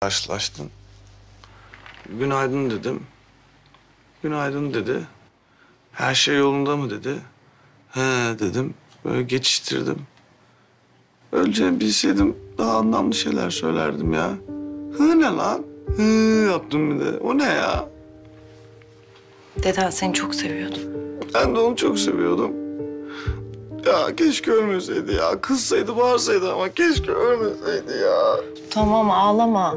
karşılaştın. Günaydın dedim. Günaydın dedi. Her şey yolunda mı dedi. He dedim. Böyle geçiştirdim. Öleceğimi bilseydim daha anlamlı şeyler söylerdim ya. Hı ne lan? Hı yaptım bir de. O ne ya? Deden seni çok seviyordu. Ben de onu çok seviyordum. Ya keşke ölmeseydi ya. Kızsaydı bağırsaydı ama keşke ölmeseydi ya. Tamam ağlama.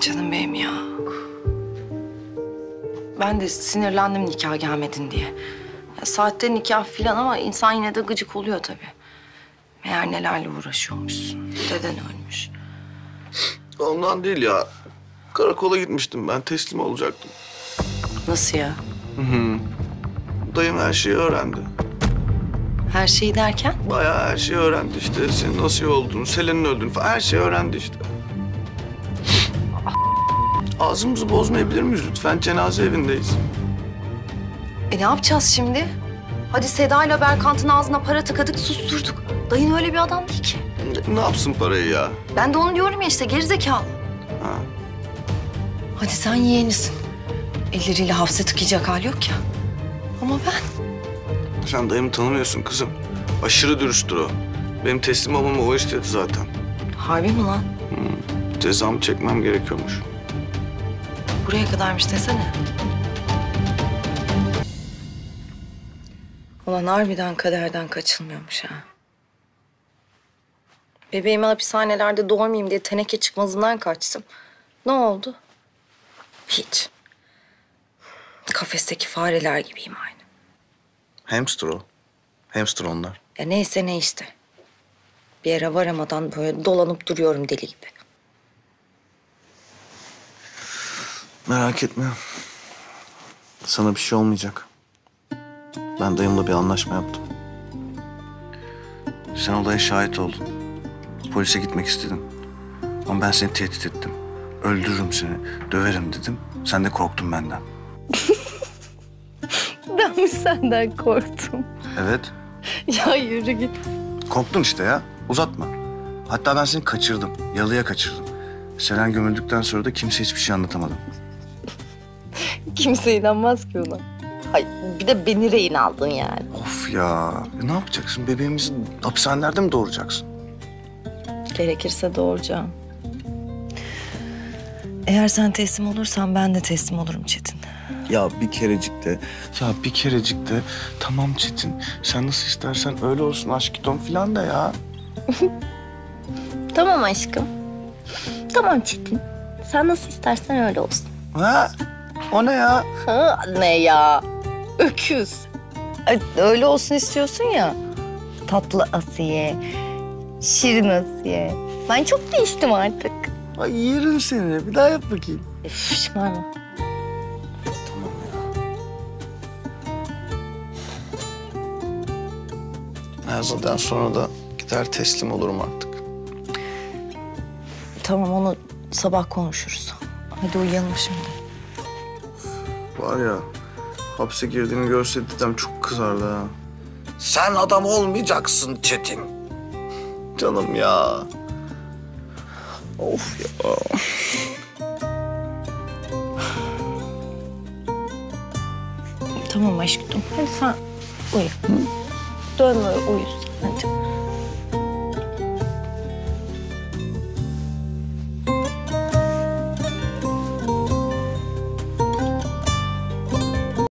Canım benim ya. Ben de sinirlendim nikah gelmedin diye. Ya, saatte nikah filan ama insan yine de gıcık oluyor tabii. Meğer nelerle uğraşıyormuşsun. Deden ölmüş. Ondan değil ya. Karakola gitmiştim ben. Teslim olacaktım. Nasıl ya? Dayım her şeyi öğrendi. Her şeyi derken? Bayağı her şeyi öğrendi işte. Senin nasıl olduğunu, Selen'in öldüğünü falan her şeyi öğrendi işte. Ağzımızı bozmayabilir miyiz lütfen? Cenaze evindeyiz. E ne yapacağız şimdi? Hadi Seda ile Berkant'ın ağzına para tıkadık, susturduk. Dayın öyle bir adam değil ki. Ne yapsın parayı ya? Ben de onu diyorum ya işte gerizekalı. Ha. Hadi sen yeğenisin. Elleriyle hapse tıkayacak hal yok ya. Ama ben Sen dayımı tanımıyorsun kızım. Aşırı dürüsttür o. Benim teslim olmamı o istedi zaten. harbi mi lan? Cezamı çekmem gerekiyormuş. Buraya kadarmış desene. Ulan harbiden kaderden kaçılmıyormuş ha. Bebeğimi hapishanelerde doğurmayayım diye teneke çıkmazından kaçtım. Ne oldu? Hiç. Kafesteki fareler gibiyim aynı. Hamster o. Hamster onlar. Ya neyse ne işte. Bir yere varamadan böyle dolanıp duruyorum deli gibi. Merak etme. Sana bir şey olmayacak. Ben dayımla bir anlaşma yaptım. Sen olaya şahit oldun. Polise gitmek istedin. Ama ben seni tehdit ettim. Öldürürüm seni, döverim dedim. Sen de korktun benden. Mi senden korktum? Evet. Ya yürü git. Korktun işte ya. Uzatma. Hatta ben seni kaçırdım. Yalıya kaçırdım. Selen gömüldükten sonra da kimse hiçbir şey anlatamadım. Kimse inanmaz ki ona. Hay bir de beni rehin aldın yani. Of ya. E ne yapacaksın? Bebeğimizi hapishanelerde mi doğuracaksın? Gerekirse doğuracağım. Eğer sen teslim olursan ben de teslim olurum Çetin. Ya bir kerecik de, ya bir kerecik de tamam Çetin sen nasıl istersen öyle olsun aşkiton falan da ya. Tamam aşkım. Tamam Çetin. Sen nasıl istersen öyle olsun. Ha? O ne ya? Ha, ne ya? Öküz. Ay, Öyle olsun istiyorsun ya. Tatlı Asiye, şirin Asiye. Ben çok değiştim artık. Ay yerim seni. Bir daha yap bakayım. Üf, şımarma. Erza'dan sonra da gider teslim olurum artık. Tamam onu sabah konuşuruz. Hadi uyuyalım şimdi. Var ya hapse girdiğini görse dedem çok kızardı ha. Sen adam olmayacaksın Çetin. Canım ya. Of ya. Tamam aşkım. Hadi sen uyu. Dönme uyu. Hadi.